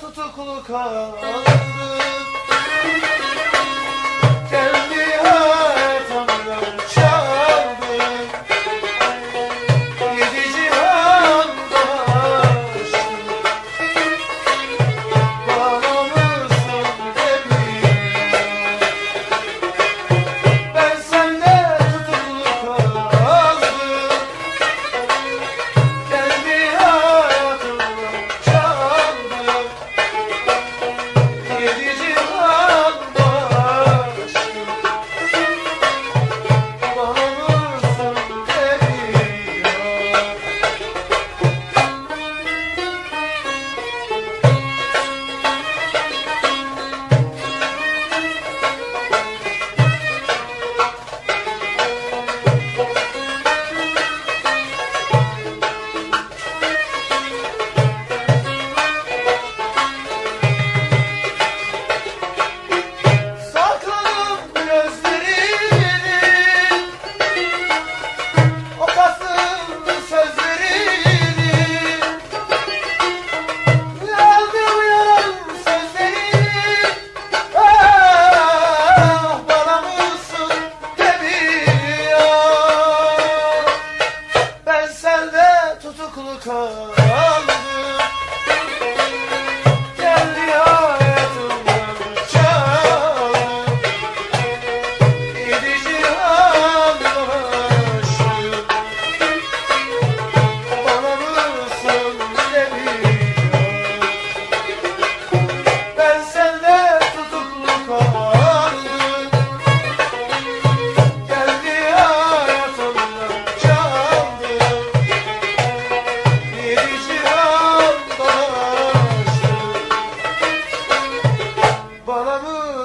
tutuklu kaldı.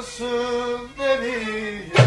olsun demeyeceğim.